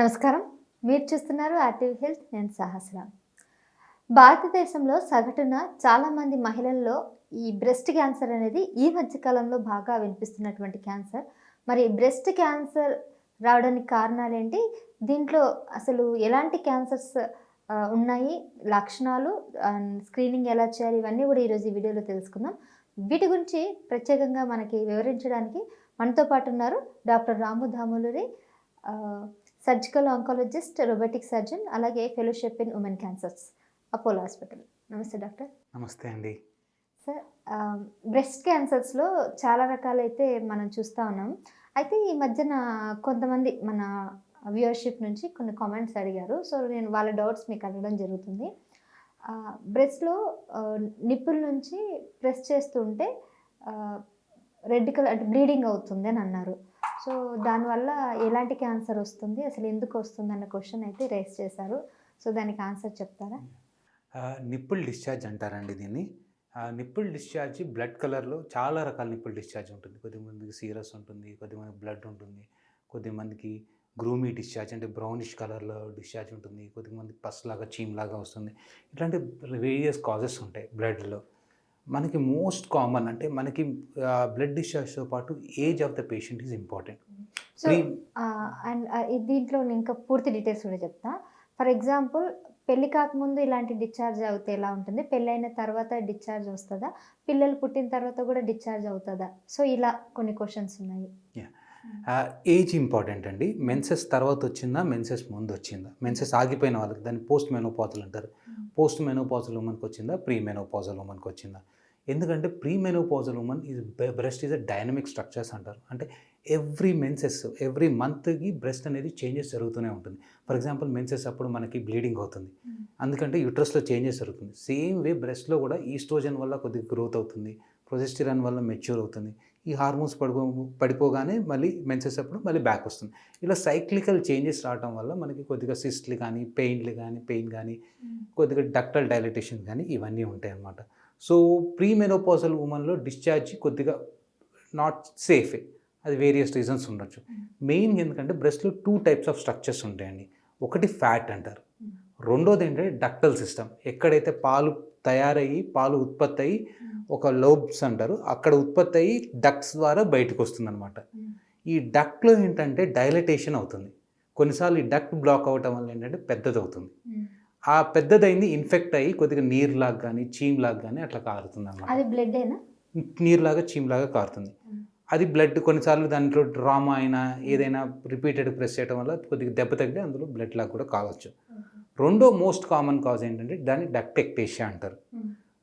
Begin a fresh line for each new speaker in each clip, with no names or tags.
నమస్కారం. మీరు చూస్తున్నారు యాక్టివ్ హెల్త్ నేను సహస్ర. భారతదేశంలో సగటున చాలామంది మహిళల్లో ఈ బ్రెస్ట్ క్యాన్సర్ అనేది ఈ మధ్యకాలంలో బాగా వినిపిస్తున్నటువంటి క్యాన్సర్. మరి బ్రెస్ట్ క్యాన్సర్ రావడానికి కారణాలు ఏంటి దీంట్లో అసలు ఎలాంటి క్యాన్సర్స్ ఉన్నాయి? లక్షణాలు స్క్రీనింగ్ ఎలా చేయాలి? ఇవన్నీ కూడా ఈరోజు ఈ వీడియోలో తెలుసుకుందాం. వీటి గురించి ప్రత్యేకంగా మనకి వివరించడానికి మనతో పాటు ఉన్నారు doctor Ramu Damuluri surgical oncologist robotic surgeon అలాగే fellowship in women cancers Apollo hospital నమస్తే డాక్టర్.
నమస్తే అండి.
సార్ బ్రెస్ట్ క్యాన్సర్స్లో చాలా రకాలైతే మనం చూస్తూ ఉన్నాం. అయితే ఈ మధ్యన కొంతమంది మన వ్యూవర్షిప్ నుంచి కొన్ని కామెంట్స్ అడిగారు. సో నేను వాళ్ళ డౌట్స్ మీకు అడగడం జరుగుతుంది. బ్రెస్ట్లో నిప్పుల నుంచి ప్రెస్ చేస్తుంటే రెడ్ కలర్ అంటే బ్లీడింగ్ అవుతుంది అని అన్నారు. సో దానివల్ల ఎలాంటి క్యాన్సర్ వస్తుంది అసలు ఎందుకు వస్తుంది అన్న క్వశ్చన్ అయితే రేస్ చేశారు. సో దానికి ఆన్సర్ చెప్తారా?
నిప్పుల్ డిశ్చార్జ్ అంటారండి దీన్ని. నిప్పుల్ డిశ్చార్జ్ బ్లడ్ కలర్లో చాలా రకాల నిప్పుల్ డిశ్చార్జ్ ఉంటుంది. కొద్దిమందికి సీరస్ ఉంటుంది కొద్దిమంది బ్లడ్ ఉంటుంది కొద్దిమందికి గ్రూమీ డిశ్చార్జ్ అంటే బ్రౌనిష్ కలర్లో డిశ్చార్జ్ ఉంటుంది కొద్దిమందికి పస్ లాగా చీమ్ లాగా వస్తుంది. ఇట్లాంటి వేరియస్ కాజెస్ ఉంటాయి బ్లడ్లో మనకి మోస్ట్ కామన్ అంటే మనకి బ్లడ్ డిశ్చార్జ్తో పాటు age of the patient is important
so and దీంట్లో నేను ఇంకా పూర్తి డీటెయిల్స్ కూడా చెప్తా. ఫర్ ఎగ్జాంపుల్ పెళ్ళి కాకముందు ఇలాంటి డిశ్చార్జ్ అవుతే ఎలా ఉంటుంది? పెళ్ళి అయిన తర్వాత డిశ్చార్జ్ వస్తుందా? పిల్లలు పుట్టిన తర్వాత కూడా డిశ్చార్జ్ అవుతుందా? సో ఇలా కొన్ని క్వశ్చన్స్ ఉన్నాయి.
ఏజ్ ఇంపార్టెంట్ అండి. మెన్సెస్ తర్వాత వచ్చిందా మెన్సెస్ ముందు వచ్చిందా? మెన్సెస్ ఆగిపోయిన వాళ్ళకి దాన్ని పోస్ట్ మెనోపాజల్ అంటారు పోస్ట్ మెనోపాజల్ ఉమెన్కి వచ్చిందా ప్రీ మెనోపాజల్ ఉమెన్కి వచ్చిందా? ఎందుకంటే pre menopausal women is breast is a dynamic structures అంటారు. అంటే ఎవ్రీ మెన్సెస్ ఎవ్రీ మంత్కి బ్రెస్ట్ అనేది చేంజెస్ జరుగుతూనే ఉంటుంది. ఫర్ ఎగ్జాంపుల్ మెన్సెస్ అప్పుడు మనకి బ్లీడింగ్ అవుతుంది. అందుకంటే యూట్రస్లో చేంజెస్ జరుగుతుంది. సేమ్ వే బ్రెస్ట్లో కూడా ఈస్ట్రోజన్ వల్ల కొద్దిగా గ్రోత్ అవుతుంది. ప్రొజెస్టిరాన్ వల్ల మెచ్యూర్ అవుతుంది. ఈ హార్మోన్స్ పడిపో పడిపోగానే మళ్ళీ మెన్సెస్ అప్పుడు మళ్ళీ బ్యాక్ వస్తుంది. ఇలా సైక్లికల్ చేంజెస్ రావడం వల్ల మనకి కొద్దిగా సిస్ట్లు కానీ పెయిన్లు కానీ పెయిన్ కానీ కొద్దిగా డక్టల్ డైలటేషన్ కానీ ఇవన్నీ ఉంటాయి అన్నమాట సో ప్రీ మెనోపాజల్ ఉమెన్లో డిశ్చార్జ్ కొద్దిగా నాట్ సేఫే అది వేరియస్ రీజన్స్ ఉండొచ్చు. మెయిన్ ఎందుకంటే బ్రెస్ట్లో టూ టైప్స్ ఆఫ్ స్ట్రక్చర్స్ ఉంటాయండి. ఒకటి ఫ్యాట్ అంటారు. రెండోది ఏంటంటే డక్టల్ సిస్టమ్ ఎక్కడైతే పాలు తయారయ్యి పాలు ఉత్పత్తి అయ్యి ఒక లోబ్స్ అంటారు అక్కడ ఉత్పత్తి అయ్యి డక్ట్స్ ద్వారా బయటకు వస్తుంది అనమాట ఈ డక్ట్లో ఏంటంటే డైలటేషన్ అవుతుంది. కొన్నిసార్లు ఈ డక్ట్ బ్లాక్ అవ్వటం వల్ల ఏంటంటే పెద్దది అవుతుంది ఆ పెద్దదైంది ఇన్ఫెక్ట్ అయ్యి కొద్దిగా నీరులాగా కానీ చీమ్లాగా కానీ అట్లా కారుతుంది అనమాట
అది బ్లడ్ అయినా
నీరులాగా చీమ్లాగా కారుతుంది. అది బ్లడ్ కొన్నిసార్లు దాంట్లో డ్రామా అయినా ఏదైనా రిపీటెడ్ ప్రెస్ చేయడం వల్ల కొద్దిగా దెబ్బ తగిలి అందులో బ్లడ్ లాగా కూడా కావచ్చు. రెండో మోస్ట్ కామన్ కాజ్ ఏంటంటే దాన్ని డక్టెక్టేషియా అంటారు.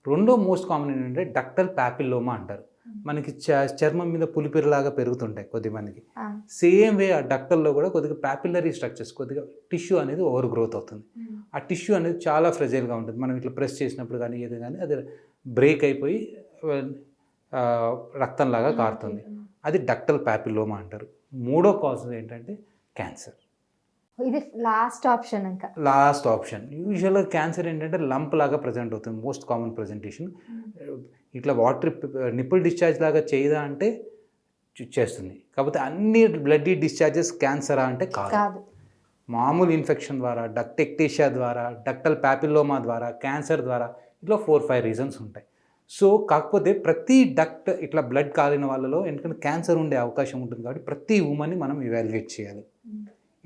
రెండో మోస్ట్ కామన్ ఏంటంటే డక్టల్ ప్యాపిల్లోమా అంటారు. మనకి చ- చర్మం మీద పులిపిరిలాగా పెరుగుతుంటాయి కొద్దిమందికి సేమ్ వే ఆ డక్టల్లో కూడా కొద్దిగా ప్యాపిల్లరీ స్ట్రక్చర్స్ కొద్దిగా టిష్యూ అనేది ఓవర్ గ్రోత్ అవుతుంది. ఆ టిష్యూ అనేది చాలా ఫ్రెజైల్గా ఉంటుంది. మనం ఇట్లా ప్రెస్ చేసినప్పుడు కానీ ఏది కానీ అది బ్రేక్ అయిపోయి రక్తంలాగా కారుతుంది. అది డక్టల్ ప్యాపిల్లోమా అంటారు. మూడో కాజ్ ఏంటంటే క్యాన్సర్.
ఇది లాస్ట్ ఆప్షన్ ఇంకా.
లాస్ట్ ఆప్షన్ యూజువల్గా క్యాన్సర్ ఏంటంటే లంప్ లాగా ప్రజెంట్ అవుతుంది. మోస్ట్ కామన్ ప్రజెంటేషన్ ఇట్లా వాటర్ నిప్పుల్ డిశ్చార్జ్ లాగా చేయదా అంటే చేస్తుంది. కాకపోతే అన్ని బ్లడ్ డిశ్చార్జెస్ క్యాన్సరా అంటే కాదు.
కాదు.
మామూలు ఇన్ఫెక్షన్ ద్వారా డక్ట్ ఎక్టేషియా ద్వారా డక్టల్ ప్యాపిల్లోమా ద్వారా క్యాన్సర్ ద్వారా ఇట్లా ఫోర్ ఫైవ్ రీజన్స్ ఉంటాయి. సో కాకపోతే ప్రతి డక్ట్ ఇట్లా బ్లడ్ కాలిన వాళ్ళలో ఎందుకంటే క్యాన్సర్ ఉండే అవకాశం ఉంటుంది కాబట్టి ప్రతి ఉమన్ని మనం ఇవాల్యుయేట్ చేయాలి.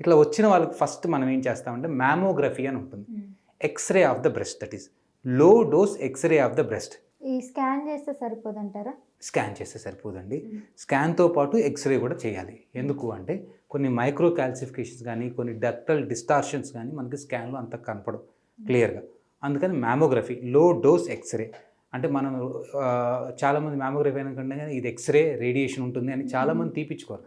ఇట్లా వచ్చిన వాళ్ళకి ఫస్ట్ మనం ఏం చేస్తామంటే మ్యామోగ్రఫీ అని ఉంటుంది. X ray of the breast that is low dose x ray of the breast
ఈ స్కాన్ చేస్తే సరిపోదంటారా?
స్కాన్ చేస్తే సరిపోదండి. స్కాన్తో పాటు ఎక్స్రే కూడా చేయాలి. ఎందుకు అంటే కొన్ని మైక్రో క్యాల్సిఫికేషన్స్ కానీ కొన్ని డక్టల్ డిస్టార్షన్స్ కానీ మనకి స్కాన్లో అంత కనపడవు. క్లియర్గా అందుకని మ్యామోగ్రఫీ లో డోస్ ఎక్స్రే అంటే మనం చాలామంది మ్యామోగ్రఫీ అనుకుంటే కానీ ఇది ఎక్స్రే రేడియేషన్ ఉంటుంది అని చాలామంది తీపించుకోరు